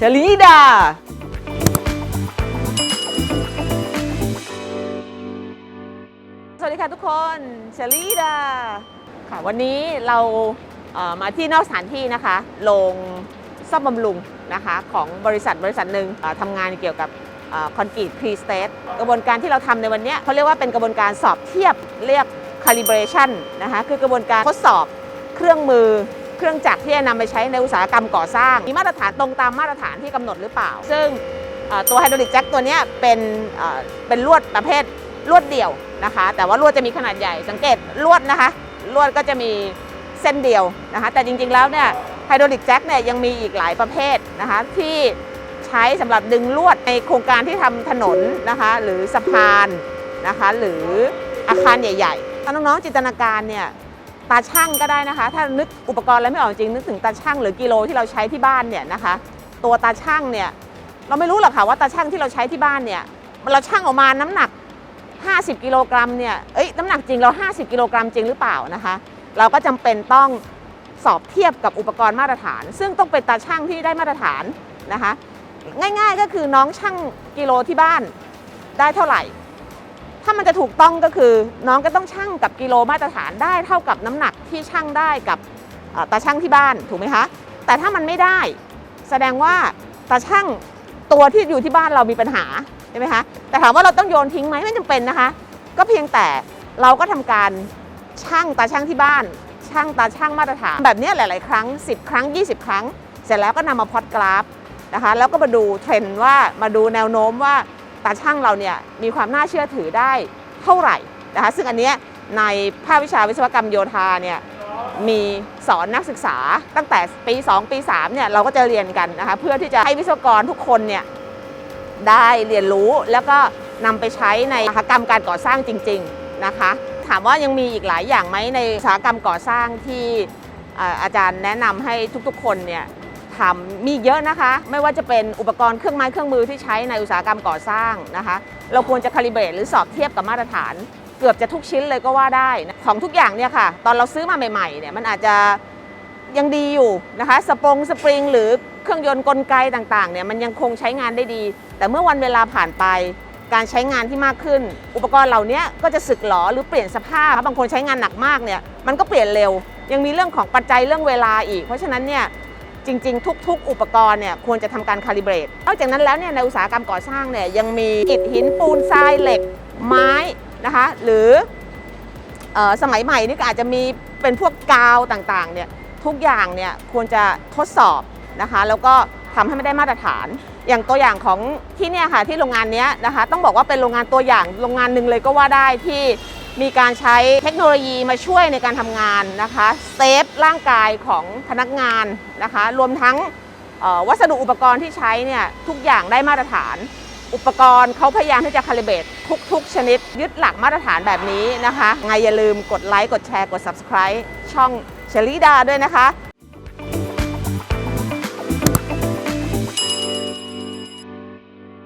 เชลีดา สวัสดีค่ะทุกคนเชลีดา ค่ะวันนี้เราเอ่อมาที่นอกสถานที่นะคะโรงซ่อมบำรุงนะคะของบริษัทบริษัทหนึ่งทำงานเกี่ยวกับคอนกรีตพรีสเตทกระบวนการที่เราทำในวันนี้เขาเรียกว่าเป็นกระบวนการสอบเทียบเรียก calibration นะคะคือกระบวนการทดสอบเครื่องมือ เครื่องจักรที่จะนำไปใช้ในอุตสาหกรรมก่อสร้าง มีมาตรฐานตรงตามมาตรฐานที่กำหนดหรือเปล่า ซึ่งตัวไฮดรอลิกแจ็คตัวนี้เป็นเอ่อเป็นลวดประเภทลวดเดี่ยวนะคะ แต่ว่าลวดจะมีขนาดใหญ่สังเกตลวดนะคะลวดก็จะมีเส้นเดียวนะคะ แต่จริงๆแล้วเนี่ยไฮดรอลิกแจ็คเนี่ยยังมีอีกหลายประเภทนะคะที่ใช้สำหรับดึงลวดในโครงการที่ทำถนนนะคะหรือสะพานนะคะหรืออาคารใหญ่ๆถ้าน้องๆจินตนาการเนี่ย ตาช่างก็ได้นะคะ ถ้านึกอุปกรณ์อะไรไม่ออกจริงนึกถึงตาช่างหรือกิโลที่เราใช้ที่บ้านเนี่ยนะคะ ตัวตาช่างเนี่ยเราไม่รู้หรอกค่ะว่าตาช่างที่เราใช้ที่บ้านเนี่ยเราช่างออกมาน้ำหนัก 50 กิโลกรัมเนี่ยเอ้ยน้ำหนักจริงเรา 50 กิโลกรัมจริงหรือเปล่านะคะ เราก็จำเป็นต้องสอบเทียบกับอุปกรณ์มาตรฐาน ซึ่งต้องเป็นตาช่างที่ได้มาตรฐานนะคะ ง่ายๆก็คือน้องช่างกิโลที่บ้านได้เท่าไหร่ ถ้ามันจะถูกต้องก็คือน้องก็ต้องชั่งกับกิโลมาตรฐานได้เท่ากับน้ำหนักที่ชั่งได้กับตาชั่งที่บ้านถูกไหมคะแต่ถ้ามันไม่ได้ แสดงว่าตาชั่งตัวที่อยู่ที่บ้านเรามีปัญหาใช่ไหมคะแต่ถามว่าเราต้องโยนทิ้งไหมไม่จำเป็นนะคะ ก็เพียงแต่เราก็ทำการช่างตาช่างที่บ้าน ช่างตาช่างมาตรฐาน แบบนี้หลาย ๆ ครั้ง 10 ครั้ง 20 ครั้ง เสร็จแล้วก็นำมาพอตกราฟนะคะแล้วก็มาดูเทรนด์ว่ามาดูแนวโน้มว่า ตาช่างเราเนี่ยมีความน่าเชื่อถือได้เท่าไหร่นะคะซึ่งอันเนี้ยในภาควิชาวิศวกรรมโยธาเนี่ยมีสอนนักศึกษาตั้งแต่ปี 2 ปี3เนี่ยเราก็จะเรียนกันนะคะเพื่อที่จะให้วิศวกรทุกคนเนี่ยได้เรียนรู้แล้วก็นำไปใช้ในอุตสาหกรรมการก่อสร้างจริง ๆนะคะ ถามว่ายังมีอีกหลายอย่างไหมในอุตสาหกรรมก่อสร้างที่อาจารย์แนะนำให้ทุกๆ คนเนี่ย ทำมีเยอะนะคะ ไม่ว่าจะเป็นอุปกรณ์เครื่องไม้เครื่องมือที่ใช้ในอุตสาหกรรมก่อสร้างนะคะ เราควรจะคาลิเบรตหรือสอบเทียบกับมาตรฐาน เกือบจะทุกชิ้นเลยก็ว่าได้ของทุกอย่างเนี่ยค่ะ ตอนเราซื้อมาใหม่ๆเนี่ยมันอาจจะยังดีอยู่นะคะ สปงสปริงหรือเครื่องยนต์กลไกต่างๆเนี่ยมันยังคงใช้งานได้ดี แต่เมื่อวันเวลาผ่านไปการใช้งานที่มากขึ้น อุปกรณ์เหล่านี้ก็จะสึกหรอหรือเปลี่ยนสภาพบางคนใช้งานหนักมากเนี่ยมันก็เปลี่ยนเร็ว ยังมีเรื่องของปัจจัยเรื่องเวลาอีก เพราะฉะนั้นเนี่ย จริง ๆ ทุก ๆ อุปกรณ์เนี่ยควรจะทำการคาลิเบรตนอกจากนั้นแล้วเนี่ยในอุตสาหกรรมก่อสร้างเนี่ยยังมีอิฐหินปูนทรายเหล็กไม้นะคะหรืออสมัยใหม่นี่ก็อาจจะมีเป็นพวกกาวต่างๆเนี่ยทุกอย่างเนี่ยควรจะทดสอบนะคะแล้วก็ทำให้ไม่ได้มาตรฐาน อย่างตัวอย่างของที่เนี่ยค่ะที่โรงงานนี้นะคะต้องบอกว่าเป็นโรงงานตัวอย่างโรงงานหนึ่งเลยก็ว่าได้ที่ มีการใช้เทคโนโลยีมาช่วยในการทำงานนะคะเซฟร่างกายของพนักงานนะคะ รวมทั้งวัสดุอุปกรณ์ที่ใช้เนี่ยทุกอย่างได้มาตรฐาน อุปกรณ์เขาพยายามที่จะคาลิเบตทุก ๆ ชนิด ยึดหลักมาตรฐานแบบนี้นะคะ ไงอย่าลืมกดไลค์ กดแชร์ กด subscribe ช่องเชลีดาด้วยนะคะ